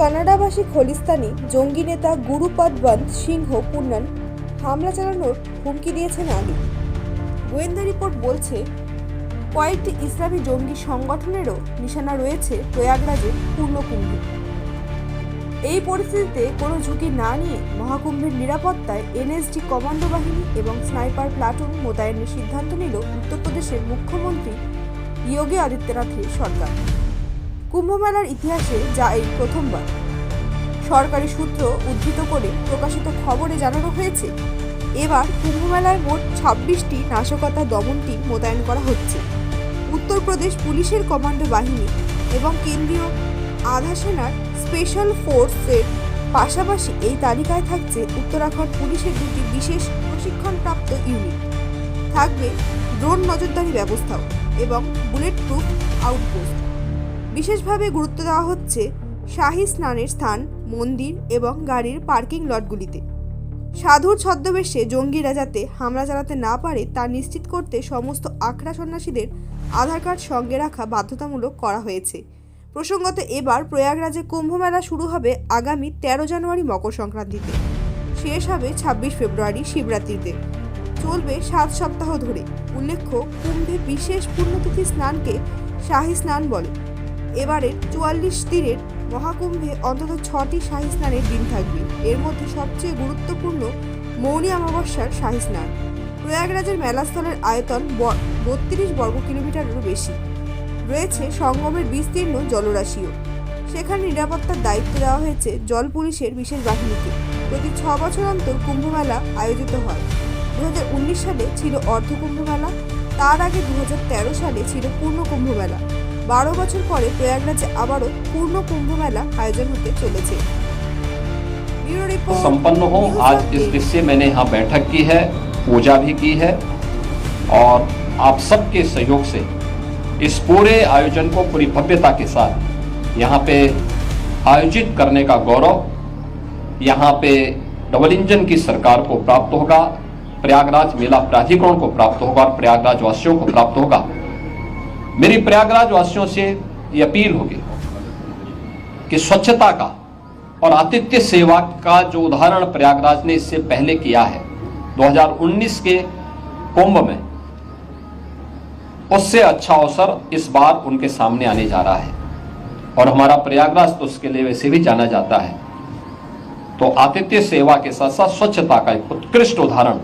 কানাডাভাষী খলিস্তানি জঙ্গি নেতা গুরুপদবন্ত সিংহ পুন্নান হামলা চালানোর হুমকি দিয়েছেন আগে গোয়েন্দা রিপোর্ট বলছে, কয়েকটি ইসলামী জঙ্গি সংগঠনেরও নিশানা রয়েছে প্রয়াগরাজের পূর্ণকুম্ভে। এই পরিস্থিতিতে কোনো ঝুঁকি না নিয়ে মহাকুম্ভের নিরাপত্তায় এনএসডি কমান্ডো বাহিনী এবং স্নাইপার প্লাটুন মোতায়েনের সিদ্ধান্ত নিল উত্তরপ্রদেশের মুখ্যমন্ত্রী যোগী আদিত্যনাথের সরকার। কুম্ভমেলার ইতিহাসে যা এই প্রথমবার। সরকারি সূত্র উদ্ধৃত করে প্রকাশিত খবরে জানানো হয়েছে, এবার কুম্ভমেলায় মোট ছাব্বিশটি নাশকতা দমন টিম মোতায়েন করা হচ্ছে। উত্তরপ্রদেশ পুলিশের কমান্ডো বাহিনী এবং কেন্দ্রীয় আধা সেনার স্পেশাল ফোর্সের পাশাপাশি এই তালিকায় থাকছে উত্তরাখণ্ড পুলিশের দুটি বিশেষ প্রশিক্ষণপ্রাপ্ত ইউনিট। থাকবে ড্রোন নজরদারি ব্যবস্থাও এবং বুলেট প্রুফ আউটপোস্ট। বিশেষভাবে গুরুত্ব দেওয়া হচ্ছে শাহী স্নানের স্থান, মন্দির এবং গাড়ির পার্কিং লটগুলিতে। সাধুর ছদ্মবেশে জঙ্গিরা যাতে হামলা চালাতে না পারে তা নিশ্চিত করতে সমস্ত আখড়া সন্ন্যাসীদের আধার কার্ড সঙ্গে রাখা বাধ্যতামূলক করা হয়েছে। প্রসঙ্গত এবার প্রয়াগরাজে কুম্ভ মেলা শুরু হবে আগামী তেরো জানুয়ারি মকর সংক্রান্তিতে। শেষ হবে ছাব্বিশ ফেব্রুয়ারি শিবরাত্রিতে। চলবে সাত সপ্তাহ ধরে। উল্লেখ্য, কুম্ভে বিশেষ পুণ্যতিথি স্নানকে শাহী স্নান বলে। এবারের চুয়াল্লিশ দিনের মহাকুম্ভে অন্তত ছটি শাহী স্নানের দিন থাকবে। এর মধ্যে সবচেয়ে গুরুত্বপূর্ণ মৌনী অমাবস্যার শাহী স্নান প্রয়াগরাজের মেলাস্থলের আয়তন বত্রিশ বর্গ কিলোমিটারেরও বেশি। রয়েছে সঙ্গমের বিস্তীর্ণ জলরাশিও। সেখানে নিরাপত্তার দায়িত্ব দেওয়া হয়েছে জল পুলিশের বিশেষ বাহিনীকে। প্রতি ছ বছর অন্তর কুম্ভমেলা আয়োজিত হয়। দু হাজার উনিশ সালে ছিল অর্ধ কুম্ভমেলা, তার আগে দু হাজার তেরো সালে ছিল পূর্ণ কুম্ভমেলা। বারো বছর পরে প্রয়াগরাজে আবারও পূর্ণ কুম্ভমেলা আয়োজন হতে চলেছে ব্যুরো রিপোর্ট संपन्न हो न्यूज़ आज अपडेट। इस विषय मैंने यहाँ बैठक की है पूजा भी की है और आप सबके सहयोग से इस पूरे आयोजन को पूरी भव्यता के साथ यहाँ पे आयोजित करने का गौरव यहाँ पे डबल इंजन की सरकार को प्राप्त होगा प्रयागराज मेला प्राधिकरण को प्राप्त होगा और प्रयागराज वासियों को प्राप्त होगा मेरी प्रयागराज वासियों से ये अपील होगी कि स्वच्छता का और आतिथ्य सेवा का जो उदाहरण प्रयागराज ने इससे पहले किया है 2019 के कुंभ में, उससे अच्छा अवसर इस बार उनके सामने आने जा रहा है। और हमारा प्रयागराज तो उसके लिए वैसे भी जाना जाता है। तो आतिथ्य सेवा के साथ साथ स्वच्छता का एक उत्कृष्ट उदाहरण